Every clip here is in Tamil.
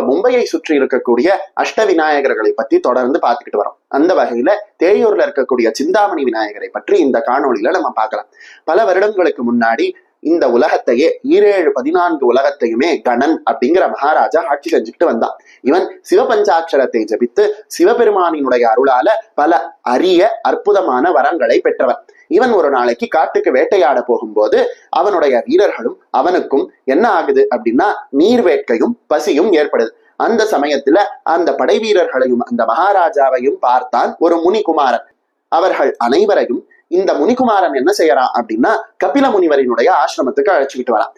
மும்பையை சுற்றி இருக்கக்கூடிய அஷ்ட விநாயகர்களை பத்தி தொடர்ந்து பார்த்துக்கிட்டு வரோம். அந்த வகையில தேயூர்ல இருக்கக்கூடிய சிந்தாமணி விநாயகரை பற்றி இந்த காணொளியில நம்ம பார்க்கலாம். பல வருடங்களுக்கு முன்னாடி இந்த உலகத்தையே ஈரேழு பதினான்கு உலகத்தையுமே கணன் அப்படிங்கிற மகாராஜா ஆட்சி செஞ்சுக்கிட்டு வந்தான். இவன் சிவபஞ்சாட்சரத்தை ஜபித்து சிவபெருமானினுடைய அருளால பல அரிய அற்புதமான வரங்களை பெற்றவன். இவன் ஒரு நாளைக்கு காட்டுக்கு வேட்டையாட போகும்போது அவனுடைய வீரர்களும் அவனுக்கும் என்ன ஆகுது அப்படின்னா நீர் வேட்கையும் பசியும் ஏற்படுது. அந்த சமயத்துல அந்த படை வீரர்களையும் அந்த மகாராஜாவையும் பார்த்தான் ஒரு முனிகுமாரன். அவர்கள் அனைவரையும் இந்த முனிகுமாரன் என்ன செய்யறான் அப்படின்னா கபில முனிவரினுடைய ஆசிரமத்துக்கு அழைச்சுக்கிட்டு வரான்.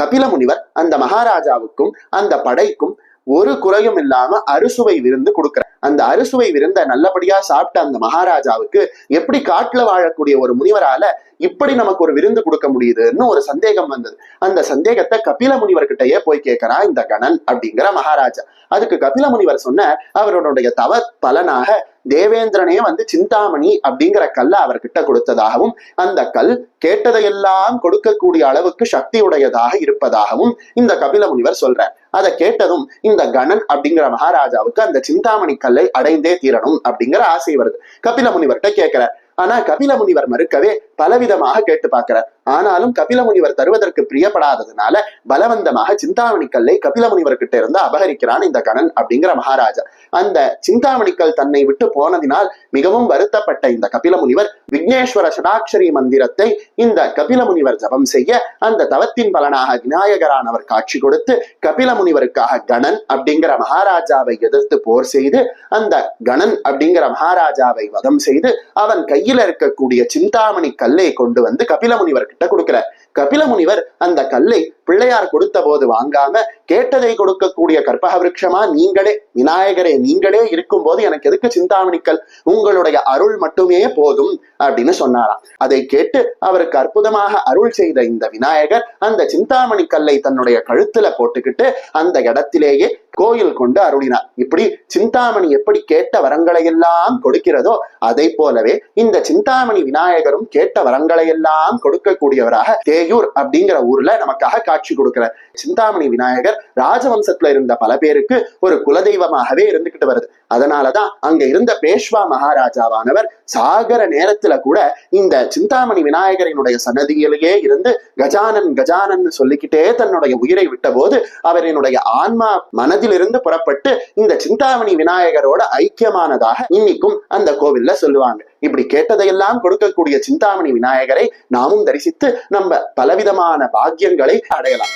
கபில முனிவர் அந்த மகாராஜாவுக்கும் அந்த படைக்கும் ஒரு குறையும் இல்லாம அறுசுவை விருந்து கொடுக்கிறார். அந்த அறுசுவை விருந்த நல்லபடியா சாப்பிட்ட அந்த மகாராஜாவுக்கு எப்படி காட்டுல வாழக்கூடிய ஒரு முனிவரால இப்படி நமக்கு ஒரு விருந்து கொடுக்க முடியுதுன்னு ஒரு சந்தேகம் வந்தது. அந்த சந்தேகத்தை கபில முனிவர்கிட்டயே போய் கேட்கிறா இந்த கணன் அப்படிங்கிற மகாராஜா. அதுக்கு கபில முனிவர் சொன்ன அவருடைய தவ பலனாக தேவேந்திரனே வந்து சிந்தாமணி அப்படிங்கிற கல்லை அவர்கிட்ட கொடுத்ததாகவும் அந்த கல் கேட்டதையெல்லாம் கொடுக்கக்கூடிய அளவுக்கு சக்தி உடையதாக இருப்பதாகவும் இந்த கபில முனிவர் சொல்றார். அதை கேட்டதும் இந்த கணன் அப்படிங்கிற மகாராஜாவுக்கு அந்த சிந்தாமணி கல்லை அடைந்தே தீரணும் அப்படிங்கிற ஆசை வருது. கபில முனிவர்கிட்ட கேட்கிறார். ஆனா கபில முனிவர் மறுக்கவே பலவிதமாக கேட்டு பார்க்கிறார். ஆனாலும் கபில முனிவர் தருவதற்கு பிரியப்படாததுனால பலவந்தமாக சிந்தாமணி கல்லை கபில முனிவர் கிட்ட இருந்து அபகரிக்கிறான் இந்த கணன் அப்படிங்கிற மகாராஜா. அந்த சிந்தாமணிக்கல் தன்னை விட்டு போனதினால் மிகவும் வருத்தப்பட்ட இந்த கபில முனிவர் விக்னேஸ்வர சடாட்சரி மந்திரத்தை இந்த கபில முனிவர் ஜபம் செய்ய அந்த தவத்தின் பலனாக விநாயகரானவர் காட்சி கொடுத்து கபில முனிவருக்காக கணன் அப்படிங்கிற மகாராஜாவை எதிர்த்து போர் செய்து அந்த கணன் அப்படிங்கிற மகாராஜாவை வதம் செய்து அவன் கையில இருக்கக்கூடிய சிந்தாமணி கல்லை கொண்டு வந்து கபில முனிவர் கிட்ட கொடுக்கிறார் கபில முனிவர் அந்த கல்லை பிள்ளையார் கொடுத்த போது வாங்காம கேட்டதை கொடுக்கக்கூடிய கற்பக விருட்சமா நீங்களே விநாயகரே நீங்களே இருக்கும் போது எனக்கு எதுக்கு சிந்தாமணிக்கல்? உங்களுடைய அருள் மட்டுமே போதும் அப்படின்னு சொன்னாராம். அதை கேட்டு அவருக்கு அற்புதமாக அருள் செய்த இந்த விநாயகர் அந்த சிந்தாமணி கல்லை தன்னுடைய கழுத்துல போட்டுக்கிட்டு அந்த இடத்திலேயே கோயில் கொண்டு அருளினார். இப்படி சிந்தாமணி எப்படி கேட்ட வரங்களை எல்லாம் கொடுக்கிறதோ அதை போலவே இந்த சிந்தாமணி விநாயகரும் கேட்ட வரங்களை எல்லாம் கொடுக்கக்கூடியவராக தேயூர் அப்படிங்கிற ஊர்ல நமக்காக காட்சி கொடுக்கிற சிந்தாமணி விநாயகர் ராஜவம்சத்துல இருந்த பல பேருக்கு ஒரு குலதெய்வமாகவே இருந்துகிட்டு வருது. அதனாலதான் அங்க இருந்த பேஷ்வா மகாராஜாவானவர் சாகர நேரத்துல கூட இந்த சிந்தாமணி விநாயகரினுடைய சன்னதியிலேயே இருந்து கஜானன் கஜானன் சொல்லிக்கிட்டே தன்னுடைய உயிரை விட்ட போது அவரினுடைய ஆன்மா மனதிலிருந்து புறப்பட்டு இந்த சிந்தாமணி விநாயகரோட ஐக்கியமானதாக இன்னைக்கும் அந்த கோவில்ல சொல்லுவாங்க. இப்படி கேட்டதையெல்லாம் கொடுக்கக்கூடிய சிந்தாமணி விநாயகரை நாமும் தரிசித்து நம்ம பலவிதமான பாக்கியங்களை அடையலாம்.